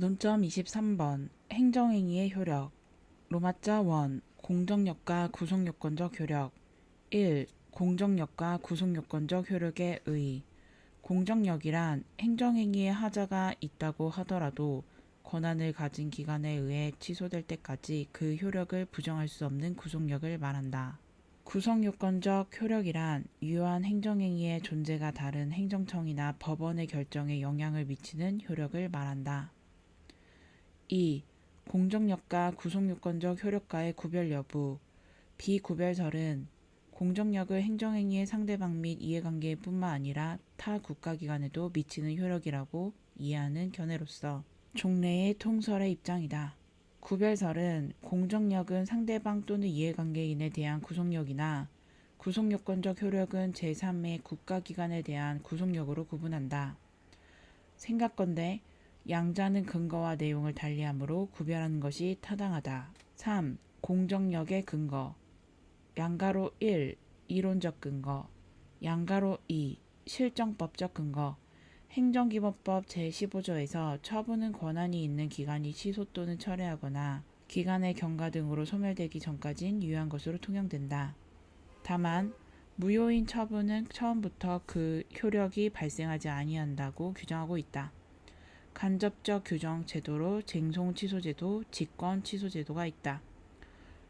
논점 23번 행정행위의 효력 로마자 1 공정력과 구속요건적 효력 1. 공정력과 구속요건적 효력의 의 공정력이란 행정행위의 하자가 있다고 하더라도 권한을 가진 기관에 의해 취소될 때까지 그 효력을 부정할 수 없는 구속력을 말한다. 구성요건적 효력이란 유효한 행정행위의 존재가 다른 행정청이나 법원의 결정에 영향을 미치는 효력을 말한다. 2. 공정력과 구속요건적 효력과의 구별 여부 비구별설은 공정력을 행정행위의 상대방 및 이해관계뿐만 아니라 타 국가기관에도 미치는 효력이라고 이해하는 견해로서 종래의 통설의 입장이다. 구별설은 공정력은 상대방 또는 이해관계인에 대한 구속력이나 구속요건적 효력은 제3의 국가기관에 대한 구속력으로 구분한다. 생각건대 양자는 근거와 내용을 달리하므로 구별하는 것이 타당하다. 3. 공정력의 근거 양가로 1. 이론적 근거 양가로 2. 실정법적 근거 행정기본법 제15조에서 처분은 권한이 있는 기관이 취소 또는 철회하거나 기관의 경과 등으로 소멸되기 전까진 유효한 것으로 통용된다. 다만 무효인 처분은 처음부터 그 효력이 발생하지 아니한다고 규정하고 있다. 간접적 규정 제도로 쟁송 취소 제도, 직권 취소 제도가 있다.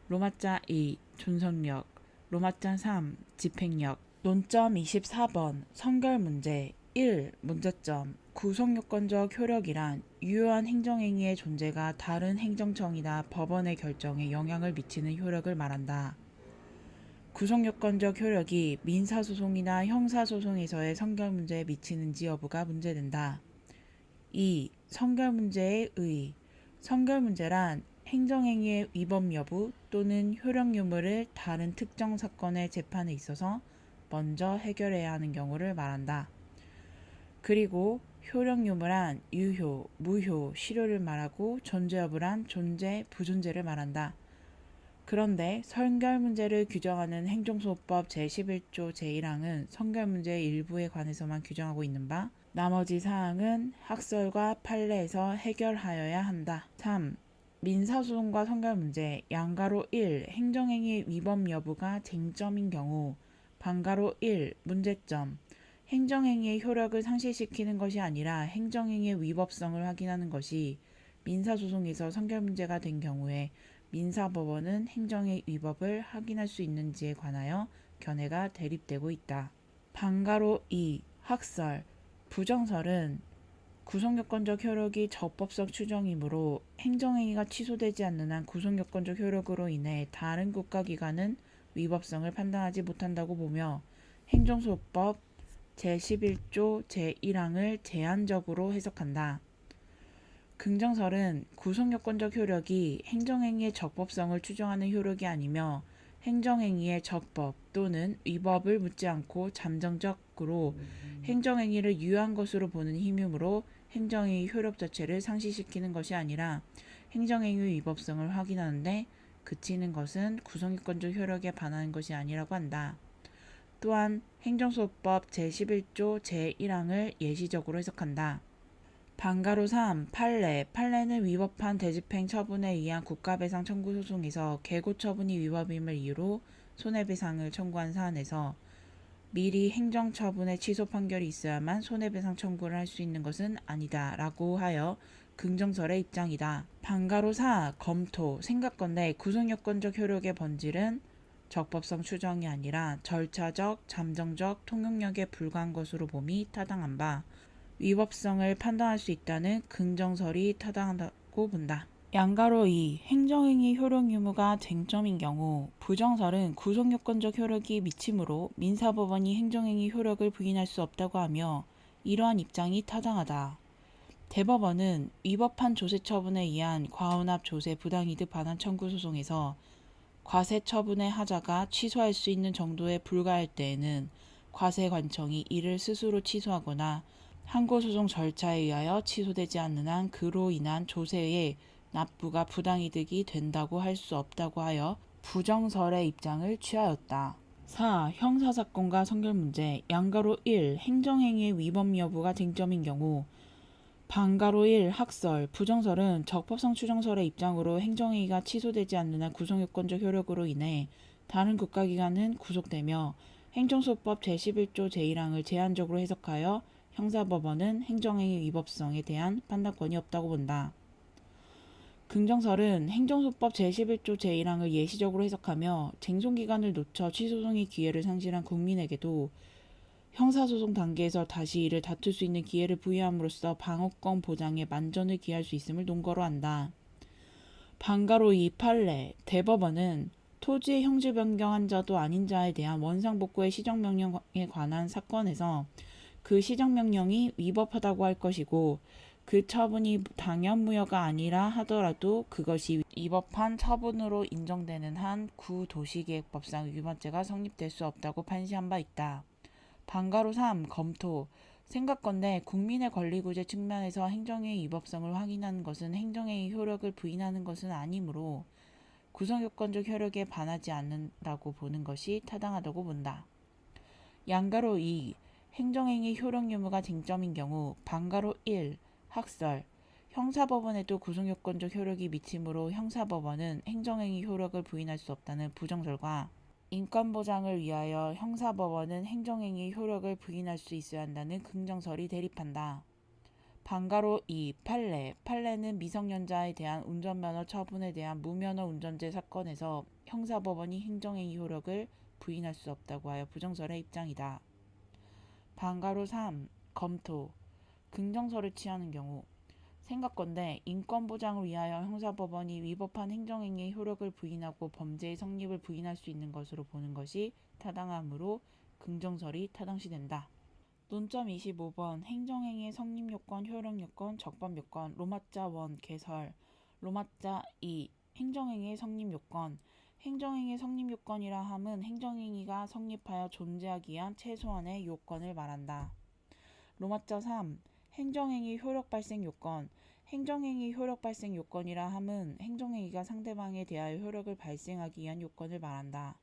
로마자 2 존속력, 로마자 3 집행력. 논점 24번 선결 문제 1. 문제점 구속요건적 효력이란 유효한 행정행위의 존재가 다른 행정청이나 법원의 결정에 영향을 미치는 효력을 말한다. 구속요건적 효력이 민사소송이나 형사소송에서의 선결 문제에 미치는지 여부가 문제된다. 2. 선결 문제의 의 선결 문제란 행정행위의 위법 여부 또는 효력 유무를 다른 특정 사건의 재판에 있어서 먼저 해결해야 하는 경우를 말한다. 그리고 효력 유무란 유효, 무효, 실효를 말하고 존재 여부란 존재, 부존재를 말한다. 그런데 선결 문제를 규정하는 행정소법 제11조 제1항은 선결 문제의 일부에 관해서만 규정하고 있는 바 나머지 사항은 학설과 판례에서 해결하여야 한다. 3. 민사소송과 선결 문제 양가로 1. 행정행위 위법 여부가 쟁점인 경우 반가로 1. 문제점 행정행위의 효력을 상실시키는 것이 아니라 행정행위의 위법성을 확인하는 것이 민사소송에서 선결 문제가 된 경우에 민사법원은 행정의 위법을 확인할 수 있는지에 관하여 견해가 대립되고 있다. 반가로 2. 학설 부정설은 구속요건적 효력이 적법성 추정이므로 행정행위가 취소되지 않는 한 구속요건적 효력으로 인해 다른 국가기관은 위법성을 판단하지 못한다고 보며 행정소법 제11조 제1항을 제한적으로 해석한다. 긍정설은 구속요건적 효력이 행정행위의 적법성을 추정하는 효력이 아니며 행정행위의 적법 또는 위법을 묻지 않고 잠정적 으로 행정행위를 유효한 것으로 보는 힘이므로 행정행위 효력 자체를 상실시키는 것이 아니라 행정행위 위법성을 확인하는데 그치는 것은 구성요건적 효력에 반하는 것이 아니라고 한다. 또한 행정소법 제11조 제1항을 예시적으로 해석한다. 반가로 3. 판례. 판례는 위법한 대집행 처분에 의한 국가배상 청구 소송에서 개고 처분이 위법임을 이유로 손해배상을 청구한 사안에서 미리 행정처분의 취소 판결이 있어야만 손해배상 청구를 할 수 있는 것은 아니다 라고 하여 긍정설의 입장이다. 반가로 4. 검토. 생각건대 구속요건적 효력의 본질은 적법성 추정이 아니라 절차적, 잠정적, 통용력에 불과한 것으로 봄이 타당한 바 위법성을 판단할 수 있다는 긍정설이 타당하다고 본다. 양가로 2. 행정행위 효력 유무가 쟁점인 경우 부정설은 구속요건적 효력이 미치므로 민사법원이 행정행위 효력을 부인할 수 없다고 하며 이러한 입장이 타당하다. 대법원은 위법한 조세 처분에 의한 과언합 조세 부당이득 반환 청구 소송에서 과세 처분의 하자가 취소할 수 있는 정도에 불과할 때에는 과세 관청이 이를 스스로 취소하거나 항고소송 절차에 의하여 취소되지 않는 한 그로 인한 조세의 납부가 부당이득이 된다고 할 수 없다고 하여 부정설의 입장을 취하였다. 4. 형사사건과 선결 문제 양가로 1. 행정행위의 위법 여부가 쟁점인 경우 방가로 1 학설 부정설은 적법성 추정설의 입장으로 행정행위가 취소되지 않는 한 구성요건적 효력으로 인해 다른 국가기관은 구속되며 행정소법 제11조 제1항을 제한적으로 해석하여 형사법원은 행정행위 위법성에 대한 판단권이 없다고 본다. 긍정설은 행정소법 제11조 제1항을 예시적으로 해석하며 쟁송기간을 놓쳐 취소송의 기회를 상실한 국민에게도 형사소송 단계에서 다시 이를 다툴 수 있는 기회를 부여함으로써 방어권 보장에 만전을 기할 수 있음을 논거로 한다. 방가로 이 판례 대법원은 토지의 형질 변경한 자도 아닌 자에 대한 원상복구의 시정명령에 관한 사건에서 그 시정명령이 위법하다고 할 것이고 그 처분이 당연무효가 아니라 하더라도 그것이 위법한 처분으로 인정되는 한 구도시계획법상 위반죄가 성립될 수 없다고 판시한 바 있다. 방가로 3. 검토 생각건대 국민의 권리구제 측면에서 행정의 위법성을 확인하는 것은 행정의 효력을 부인하는 것은 아니므로 구성요건적 효력에 반하지 않는다고 보는 것이 타당하다고 본다. 양가로 2. 행정행위 효력 유무가 쟁점인 경우 방가로 1. 학설 형사법원에도 구성요건적 효력이 미치므로 형사법원은 행정행위 효력을 부인할 수 없다는 부정설과 인권보장을 위하여 형사법원은 행정행위 효력을 부인할 수 있어야 한다는 긍정설이 대립한다. 방가로 2. 판례 판례는 미성년자에 대한 운전면허 처분에 대한 무면허 운전죄 사건에서 형사법원이 행정행위 효력을 부인할 수 없다고 하여 부정설의 입장이다. 방가로 3. 검토 긍정설을 취하는 경우 생각건대 인권보장을 위하여 형사법원이 위법한 행정행위의 효력을 부인하고 범죄의 성립을 부인할 수 있는 것으로 보는 것이 타당하므로 긍정설이 타당시된다. 논점 25번 행정행위의 성립요건, 효력요건, 적법요건 로마자 1 개설 로마자 2 행정행위의 성립요건 행정행위의 성립요건이라 함은 행정행위가 성립하여 존재하기 위한 최소한의 요건을 말한다. 로마자 3 행정행위 효력 발생 요건 행정행위 효력 발생 요건이라 함은 행정행위가 상대방에 대하여 효력을 발생하기 위한 요건을 말한다.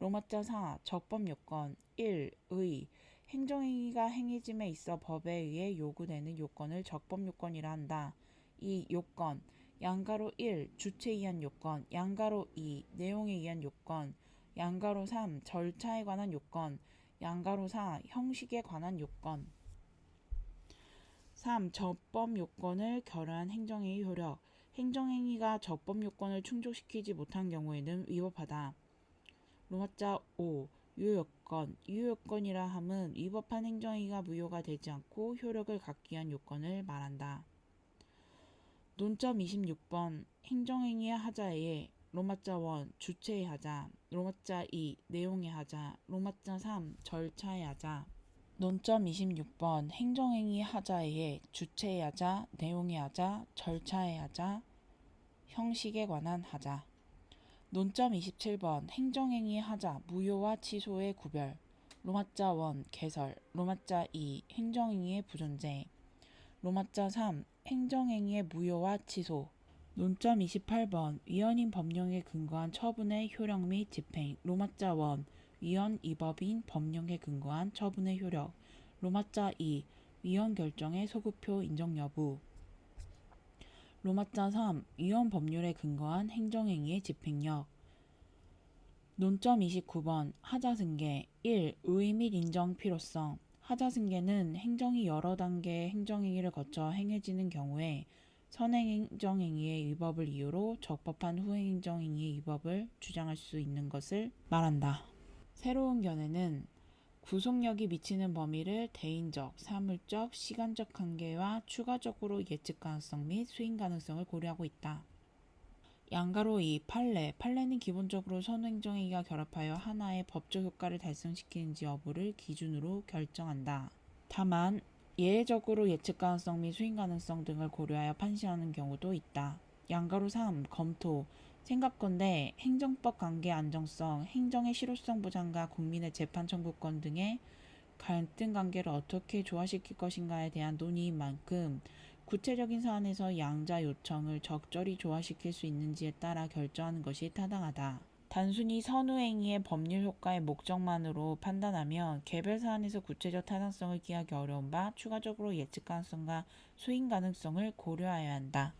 로마자 4 적법 요건 1. 의 행정행위가 행해짐에 있어 법에 의해 요구되는 요건을 적법 요건이라 한다. 2. 요건 양가로 1. 주체에 의한 요건 양가로 2. 내용에 의한 요건 양가로 3. 절차에 관한 요건 양가로 4. 형식에 관한 요건 3. 적법 요건을 결한 행정행위 효력 행정행위가 적법 요건을 충족시키지 못한 경우에는 위법하다. 로마자 5. 유효요건 유효요건이라 함은 위법한 행정행위가 무효가 되지 않고 효력을 갖기 위한 요건을 말한다. 논점 26번 행정행위의 하자에 로마자 1 주체의 하자 로마자 2 내용의 하자 로마자 3 절차의 하자 논점 26번. 행정행위 하자에 주체의 하자, 내용의 하자, 절차의 하자, 형식에 관한 하자. 논점 27번. 행정행위 하자, 무효와 취소의 구별. 로마자 1 개설, 로마자 2 행정행위의 부존재, 로마자 3 행정행위의 무효와 취소. 논점 28번. 위헌인 법령에 근거한 처분의 효력 및 집행. 로마자 1 위헌 위법인 법령에 근거한 처분의 효력. 로마자 2 위헌 결정의 소급표 인정 여부. 로마자 3 위헌 법률에 근거한 행정행위의 집행력. 논점 29번. 하자승계. 1. 의의 및 인정 필요성. 하자승계는 행정이 여러 단계의 행정행위를 거쳐 행해지는 경우에 선행행정행위의 위법을 이유로 적법한 후행행정행위의 위법을 주장할 수 있는 것을 말한다. 새로운 견해는 구속력이 미치는 범위를 대인적, 사물적, 시간적 한계와 추가적으로 예측 가능성 및 수행 가능성을 고려하고 있다. 양가로 2. 판례 판례는 기본적으로 선행정행위가 결합하여 하나의 법적 효과를 달성시키는지 여부를 기준으로 결정한다. 다만 예외적으로 예측 가능성 및 수행 가능성 등을 고려하여 판시하는 경우도 있다. 양가로 3. 검토 생각건대 행정법 관계 안정성, 행정의 실효성 보장과 국민의 재판 청구권 등의 갈등 관계를 어떻게 조화시킬 것인가에 대한 논의인 만큼 구체적인 사안에서 양자 요청을 적절히 조화시킬 수 있는지에 따라 결정하는 것이 타당하다. 단순히 선후행위의 법률 효과의 목적만으로 판단하면 개별 사안에서 구체적 타당성을 기하기 어려운 바 추가적으로 예측 가능성과 수인 가능성을 고려해야 한다.